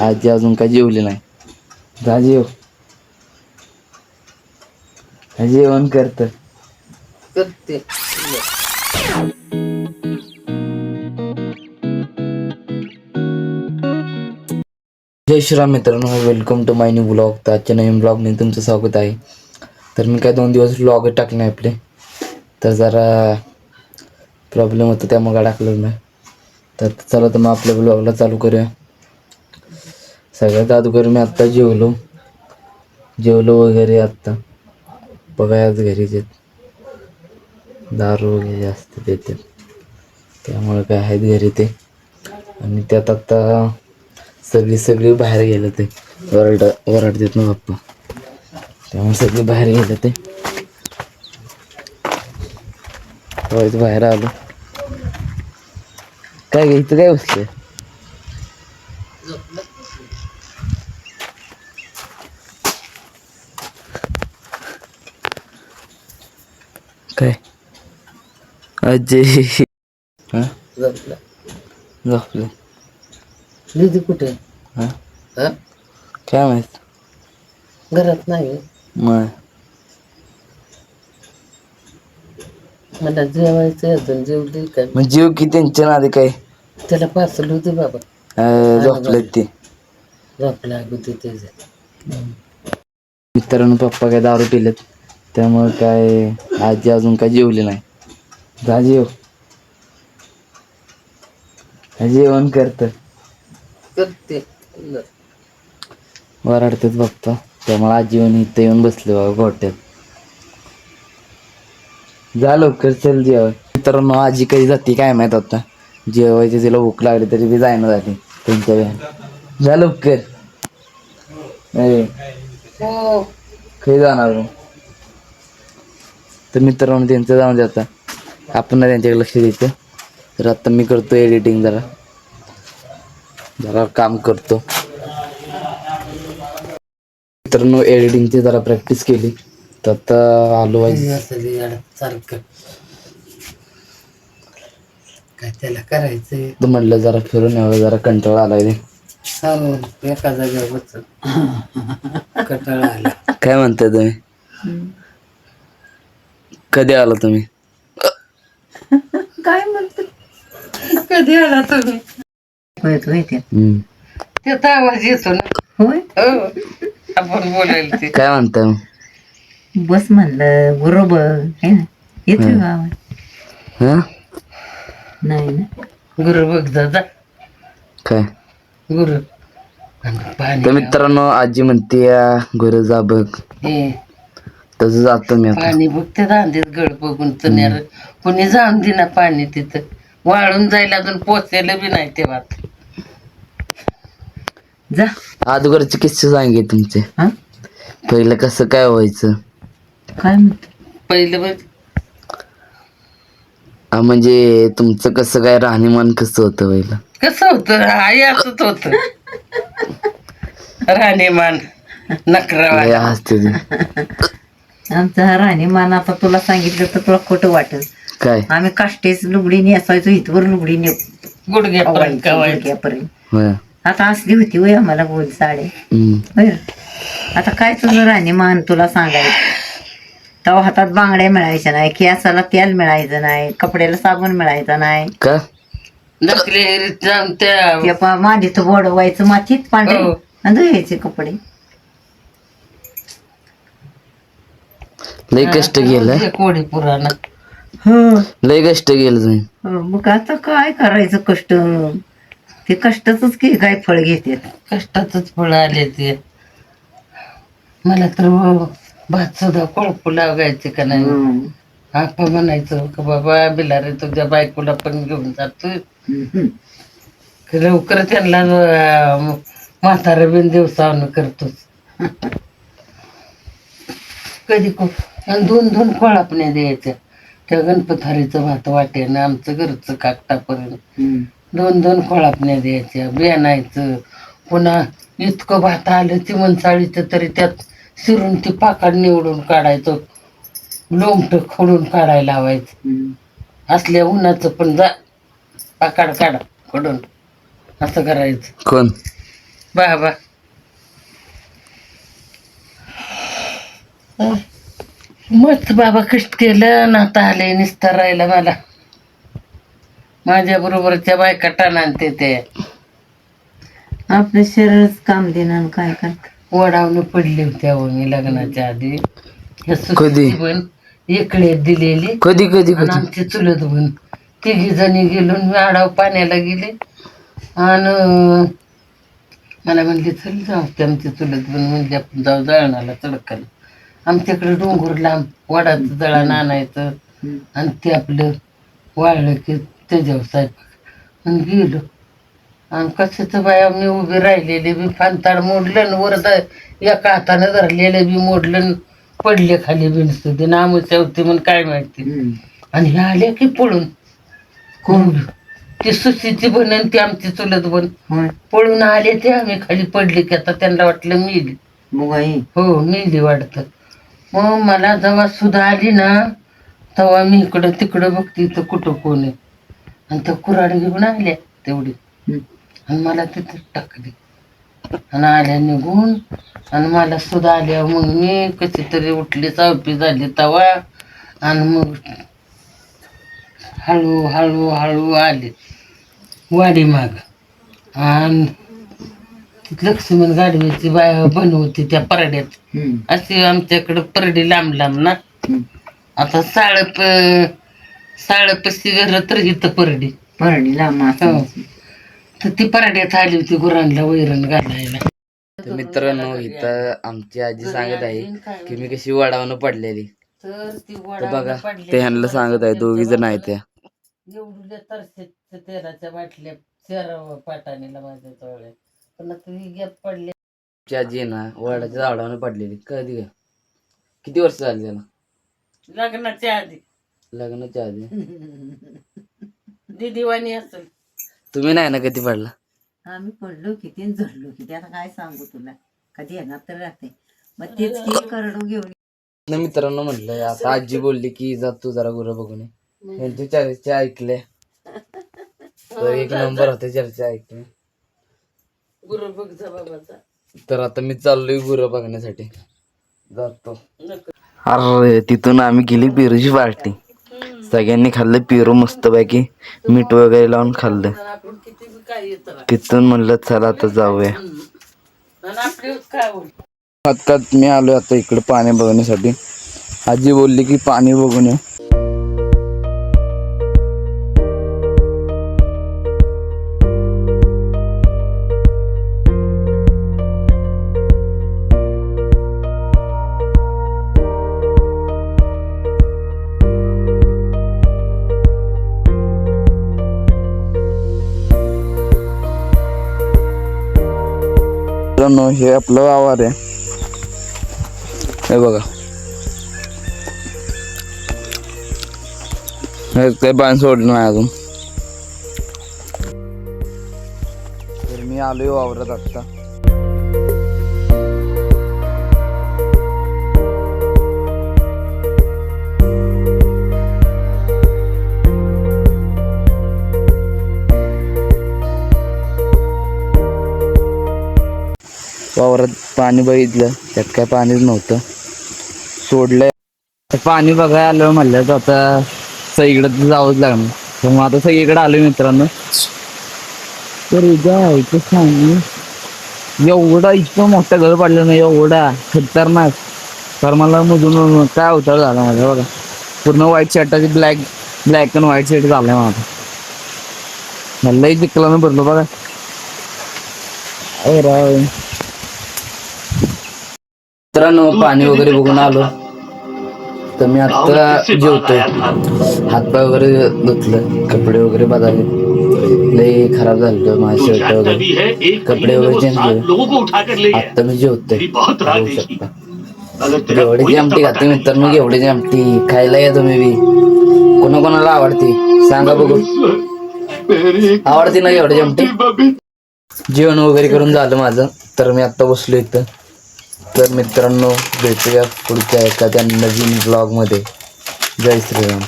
आजी अजून काय जेवली नाही. जा जेव जेवण करत. करते. जय श्रीराम मित्रांनो welcome to my new blog तर आजच्या नवीन ब्लॉगने तुमचं स्वागत आहे. तर मी काय दोन दिवस ब्लॉग टाकले नाही आपले. तर जरा प्रॉब्लेम होता त्यामुळे काय टाकलं नाही. तर चला तर मग आपल्या ब्लॉगला चालू करूया. सगळ्यात अगोदर मी आत्ता जेवलो. जेवलो वगैरे आत्ता. बघा आज घरीच आहेत दारू वगैरे जास्त देते त्यामुळे काय आहेत घरी ते. आणि त्यात आत्ता सगळी सगळी बाहेर गेलं ते. वरड वरडतात ना पप्पा. त्यामुळे सगळी बाहेर गेलं ते. बाहेर आलो. काय गे इथं काय बसलं? अजय हा? झोपला. झोपलं. दीदी कुठे? हा? हा? काय माहीत? घरात नाही. मग मला जेवायचं अजून. जेवली काय मग जीव की त्यांच्या नादी काय त्याला पार्सल होते बाबा. अं, झोपलेत ते. झोपला अगोदर त्याचं मित्रांनो पप्पा काय दारू पिलेत. त्यामुळे काय आजी अजून काय जेवली नाही. जा जेव जेवण करत. करते. वराडतात पप्पा त्यामुळे आजी येऊन इथं येऊन बसले बाबा गोट्यात. जा लवकर चल जेवण मित्रांनो आजी कधी जाते काय माहीत आता? जेवायची तिला भूक लागली तरी बी जायना झाली. त्यांच्या वेळा जा लवकर. अरे हो. काही जाणार तर मित्रांनो त्यांचं जाऊन आता आपण त्यांच्याकडे लक्ष द्यायचं. तर आता मी करतो एडिटिंग जरा. जरा काम करतो. मित्रांनो एडिटिंगची जरा प्रॅक्टिस केली. तर आता आलो आहे. काय त्याला करायचंय? तर म्हटलं जरा फिरून यावं जरा कंटाळा आलाय रे. हो एका जागेवर बस कटाळा आला. काय म्हणताय तुम्ही? कधी आला तुम्ही? काय म्हणतो? कधी आला तुम्ही. त्याचा आवाज येतो ना. होय? हो. आपण बोलायला ते. काय म्हणताय मग बस म्हणलं बरोबर आहे ना? येतो हं. गावात हा? नाही ना. गुरु बघ दादा. काय? गुरु. तर मित्रांनो आजी म्हणते या घरी जा बघ. तसं जातो मी आता. पाणी बघते रांधेत गड बघून तर कोणी जाऊन दे ना पाणी तिथं. वाळून जायला अजून पोचायला बी नाही तेव्हा जा. अगोदरचे किस्से सांगे तुमचे. हा? पहिलं कसं काय व्हायचं? काय म्हणतो? पहिलं बघ. हा, म्हणजे तुमचं कसं काय राहणीमान कसं होतं पहिलं? कसं होतं? आई असंच होत. राणीमान नकरा लय हसते ती. आमचा हा राहणीमान आता तुला सांगितलं तर तुला खोटं वाटेल. काय? आम्ही काष्टेच लुगडी नेसायचो इथवर लुगडी ने गुडघ्यापर्यंत कवायचं. गुडघ्यापर्यंत. होय. आता असली होती वय आम्हाला बोल साडे. हम्म. होय. आता काय तुझं राहणीमान तुला सांगायचं? तेव्हा हातात बांगड्या मिळायच्या नाही केसाला तेल मिळायचं नाही कपड्याला साबण मिळायचं नाही. का? नकली हेरीत जाऊन त्या ते पा- मातीत बोडवायचं मातीत पांढरे हो. आणि धुवायचे कपडे. लय कष्ट केलं. ते कोडी पुराण. लय कष्ट केलं तुम्ही. हो, मग आता काय करायचं कष्ट? ते कष्टाच की काय फळ घेते? कष्टातच फळ आले ते. मला तर भात सुद्धा कोळपू लागायचे का नाही? आपा म्हणायचं का बाबा बिलारे तुझ्या बायकोला पण घेऊन जातोय. लवकर त्यांना म्हातारा बिन दिवसावनं करतोच कधी को आणि दोन दोन कोळापण्या द्यायच्या त्या गणपथारीचं भात वाटेनं आमचं घरचं काकटापर्यंत. दोन दोन खोळापण्या द्यायच्या. बियाणायचं. पुन्हा इतकं भात आलं ती मनसाळीचं तरी त्यात शिरून ती पाकाड निवडून काढायचं. लोंबट खोडून काढायला लावायचं. असल्या उन्हाचं पण जा पाकाड काढा खोडून. असं करायचं. कोण? बाबा. मस्त बाबा कष्ट केलं ना आता आले निस्तर राहिलं मला. माझ्या बरोबरच्या बायका टाणांते ते आपलं शरीरच काम देणार काय करत? वडावून पडली होत्या हो मी लग्नाच्या आधी. ह्या कधी? सुट्टी पण इकडे दिलेली कधी कधी आणि आमची चुलत बन तिघी जणी गेलो मी आडाव पाण्याला गेले. आणि मला म्हणले चल जाऊ ते आमची चुलत बन म्हणजे आपण जाऊ दळणाला चडकाला. आमच्याकडे डोंगर लांब वडाचं दळण आणायचं. आणि ते आपलं वाळलं की त्याच्यावर स्वयंपाक आणि गेलो. आणि कशाचं बाया मी उभी राहिलेले बी फांताड मोडलं वर एका हातानं धरलेलं बी मोडलं पडले खाली बिनसुद्धी. नामूच्या होती म्हणून काय माहिती? आणि हे आले की पळून. कोण? ती सुशीची बन आणि ती आमची चुलत बन. होय. पळून आले ते आम्ही खाली पडले की आता त्यांना वाटलं मिली. हो मिली वाटतं. मग मला जेव्हा सुद्धा आली ना तेव्हा मी इकडं तिकडं बघते तर कुठं कोण आहे. आणि त्या कुराड घेऊन आल्या तेवढी. आणि मला तिथे टाकली. आणि आल्या निघून आणि मला सुद्धा आल्या मग मी कशी तरी उठली चावपी झाली तवा. आणि मग हळू हळू हळू आले. वाडी माग. आणि लक्ष्मण गाडवीची बाय बनवती त्या परड्यात. अशी आमच्याकडं परडी लांब लांब ना आता साळप साळपशी घर तर इथं परडी. परडीला मासा हो. तर ती पराड्यात आली होती गुरांना वैरण घालायला. तर मित्रांनो इथं आमची आजी सांगत आहे की मी कशी वडावून पडलेली. तर ती तर बघा ते ह्यांना सांगत आहे दोघी जण आहेत त्या. एवढ्या तरसे तेलाच्या बाटल्या चार पाटाणीला माझ्या ही गॅप पडली. आमची आजी ना वडाच्या झाडावर पडलेली कधी काय किती वर्ष झाली त्याला? लग्नाच्या आधी. लग्नाच्या आधी? दिदीवाणी असेल. तुम्ही नाही ना कधी पडला? आम्ही पडलो किती आणि झडलो किती आता काय सांगू तुला? कधी येणार तर राहते. मग तेच की करडू घेऊन ना मित्रांनो म्हटलं आता आजी बोलली की जा तू जरा गुरं बघून ये. यांची चर्चा ऐकले. तर एक नंबर होते चर्चा ऐकले. गुरु बघ जा बाबाचा. तर आता मी चाललोय गुरं बघण्यासाठी. जातो. नको. अरे तिथून आम्ही गेली पेरूची पार्टी. सगळ्यांनी खाल्लं पेरू मस्तपैकी मीठ वगैरे लावून खाल्लं. तर आपण किती बी काय येतं तिथून म्हणलं चला आता जाऊया. आणि आपली काय होईल आता मी आलोय आता इकडे पाणी बघण्यासाठी. आजी बोलली की पाणी बघून ये मित्रांनो हे आपलं आवार आहे. हे बघा. हे काही पाणी सोडलं नाही अजून. तर मी आलोय वावरात आत्ता. वावरात पाणी बघितलं त्यात काय पाणीच नव्हतं. सोडलंय. पाणी बघायला आलं म्हणलं तर आता सगळीकडे तर जावंच लागणार. तर मग आता सगळीकडे आलो मित्रांनो. तर उद्या सांग. एवढा इतकं मोठं घर पडलं नाही एवढा खतरनाक. तर मला मधून काय उतार झाला माझा बघा. पूर्ण white शर्टाची black black and white shirt झालाय माझा. मलाही ना भरलो बघा. अरे मित्रांनो पाणी वगैरे बघून आलो. तर मी आता जेवतोय. हातपाय वगैरे धुतलं कपडे वगैरे बदलले. लय खराब झालं माझे शर्ट वगैरे. कपडे वगैरे चेंज केले. आता मी जेवतोय. बघू शकता. एवढी आमटी खाते मित्रांनो एवढी आमटी खायला या तुम्ही बी. कोणा कोणाला आवडते? सांगा बघू. आवडते ना एवढी आमटी जेवण वगैरे करून झालं माझं. तर मी आता बसलो इथं. तर मित्रांनो भेटूया पुढच्या एखाद्या नवीन ब्लॉगमध्ये जय श्रीराम.